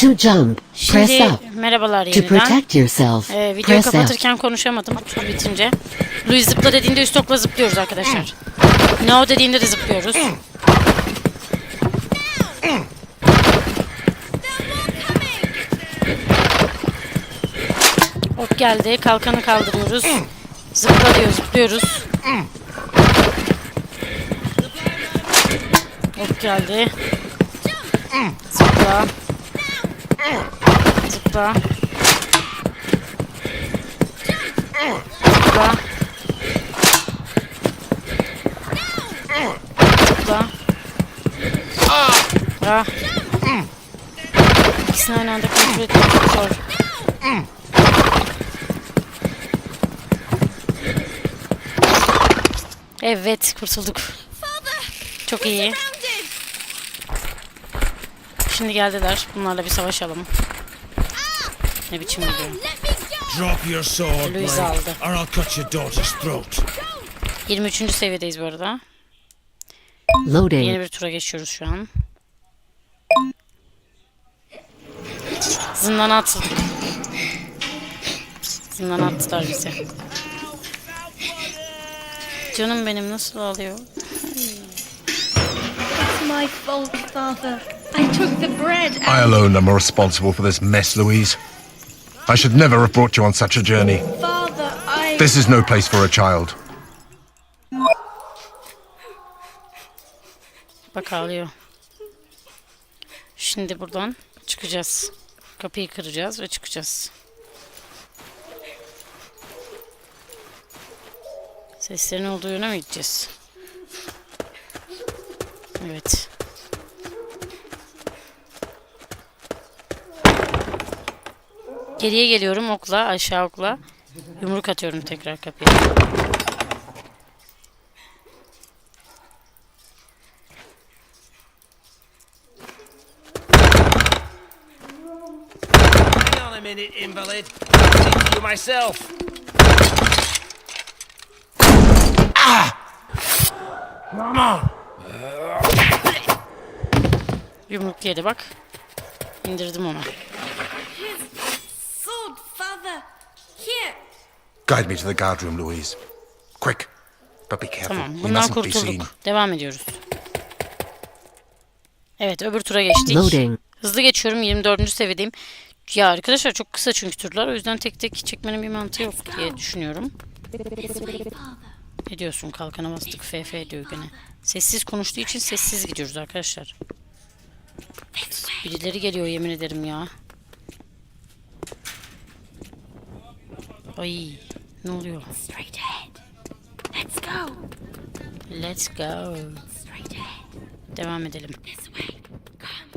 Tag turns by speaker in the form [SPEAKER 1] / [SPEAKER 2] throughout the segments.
[SPEAKER 1] To jump, press
[SPEAKER 2] Şimdi
[SPEAKER 1] up.
[SPEAKER 2] merhabalar
[SPEAKER 1] To
[SPEAKER 2] yeniden.
[SPEAKER 1] protect yourself,
[SPEAKER 2] Ee, videoyu
[SPEAKER 1] press up.
[SPEAKER 2] kapatırken konuşamadım tur bitince. Louis zıpla dediğinde üst okla zıplıyoruz arkadaşlar. No dediğinde de zıplıyoruz. Ok geldi. Kalkanı kaldırıyoruz. Zıpla diyor zıplıyoruz. Ok geldi. Zıpla. Zıpla. Zıpla. Zıpla. Ah. İkisini aynı anda kontrol etmek çok zor. Evet kurtulduk. Çok iyi. Şimdi geldiler. Bunlarla bir savaşalım. Ne biçim gidiyor?
[SPEAKER 3] Drop your sword,
[SPEAKER 2] Louise aldı.
[SPEAKER 3] or I'll cut your daughter's throat.
[SPEAKER 2] 23. seviyedeyiz bu arada.
[SPEAKER 1] Loading.
[SPEAKER 2] Yeni bir tura geçiyoruz şu an. Zindana atıldık. Zindana attılar bizi. Canım benim nasıl ağlıyor?
[SPEAKER 4] It's my fault, Father. I took the bread
[SPEAKER 5] I alone am responsible for this mess, Louise. I should never have brought you on such a journey.
[SPEAKER 4] Father, I.
[SPEAKER 5] This is no place for a child.
[SPEAKER 2] Bak ağlıyor. Şimdi buradan çıkacağız. Kapıyı kıracağız ve çıkacağız. Seslerin olduğu yöne mi gideceğiz? Evet. Geriye geliyorum okla, aşağı okla. Yumruk atıyorum tekrar kapıya.
[SPEAKER 3] Minute, invalid. I'll to myself. Ah! Come on.
[SPEAKER 2] Yumruk yedi bak. İndirdim onu.
[SPEAKER 4] Sword, Father. Here.
[SPEAKER 5] Guide me to the guard room, Louise. Quick. But be careful.
[SPEAKER 2] Tamam.
[SPEAKER 5] We
[SPEAKER 2] Bundan
[SPEAKER 5] mustn't be seen.
[SPEAKER 2] kurtulduk. Devam ediyoruz. Evet öbür tura geçtik.
[SPEAKER 1] Loading.
[SPEAKER 2] Hızlı geçiyorum. 24. seviyedeyim. Ya arkadaşlar çok kısa çünkü turlar. O yüzden tek tek çekmenin bir mantığı yok diye düşünüyorum. Ne diyorsun? Kalkana bastık. FF diyor gene. Sessiz konuştuğu için sessiz gidiyoruz arkadaşlar. Birileri geliyor yemin ederim ya. Ay ne oluyor?
[SPEAKER 4] Straight ahead. Let's go.
[SPEAKER 2] Let's go.
[SPEAKER 4] Straight ahead.
[SPEAKER 2] Devam edelim.
[SPEAKER 4] This way. Come.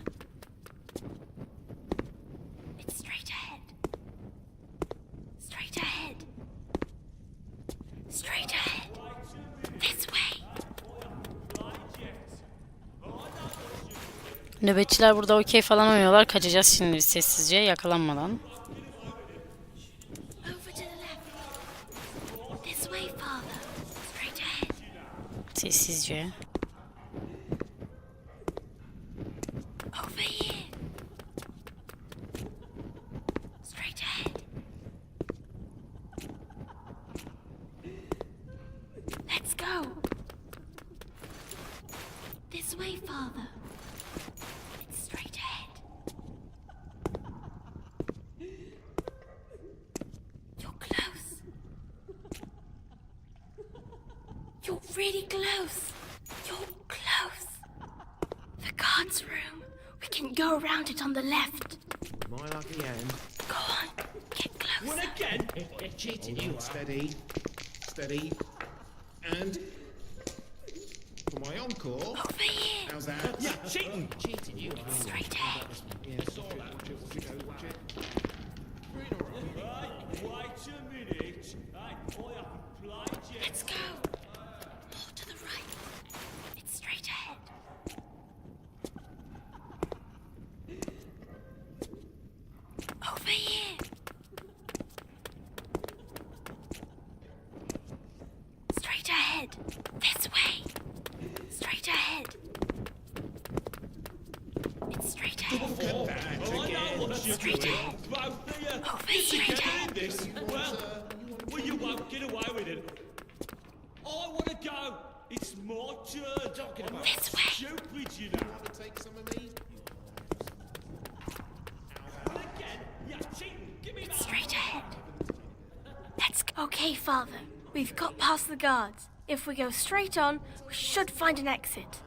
[SPEAKER 4] It's straight ahead. Straight ahead. Straight ahead. This way.
[SPEAKER 2] Nöbetçiler burada okey falan oynuyorlar. Kaçacağız şimdi biz sessizce yakalanmadan. Sessizce.
[SPEAKER 4] Over here. Straight ahead. Let's go. This way, Father. It's straight ahead. You're close. You're really close. You're close. The guard's room. We can go around it on the left.
[SPEAKER 6] My lucky hand.
[SPEAKER 4] Go on. Get closer.
[SPEAKER 3] Again?
[SPEAKER 6] Cheating you. Steady. Steady. And for my encore.
[SPEAKER 4] Over here.
[SPEAKER 6] How's that?
[SPEAKER 3] Yeah, cheating.
[SPEAKER 6] Cheating you.
[SPEAKER 4] Straight ahead.
[SPEAKER 6] Yeah. Watch it, watch it, watch it, watch it.
[SPEAKER 3] Wait a minute. I, I haven't played.
[SPEAKER 4] Let's go. More to the right. It's straight ahead. Over here. Straight ahead. This way. Straight ahead. It's straight ahead.
[SPEAKER 3] what you're
[SPEAKER 4] Straight
[SPEAKER 3] doing.
[SPEAKER 4] ahead.
[SPEAKER 3] Both of you.
[SPEAKER 4] Over
[SPEAKER 3] Get
[SPEAKER 4] straight ahead.
[SPEAKER 3] this. Well, well, you won't get away with it. I want to go. It's my turn. Talking about
[SPEAKER 4] This way.
[SPEAKER 3] stupid, you know.
[SPEAKER 6] Take some of me.
[SPEAKER 3] Well, again, you're cheating. Give me that.
[SPEAKER 4] Straight ahead. Let's. Okay, Father. We've got past the guards. If we go straight on, we should find an exit.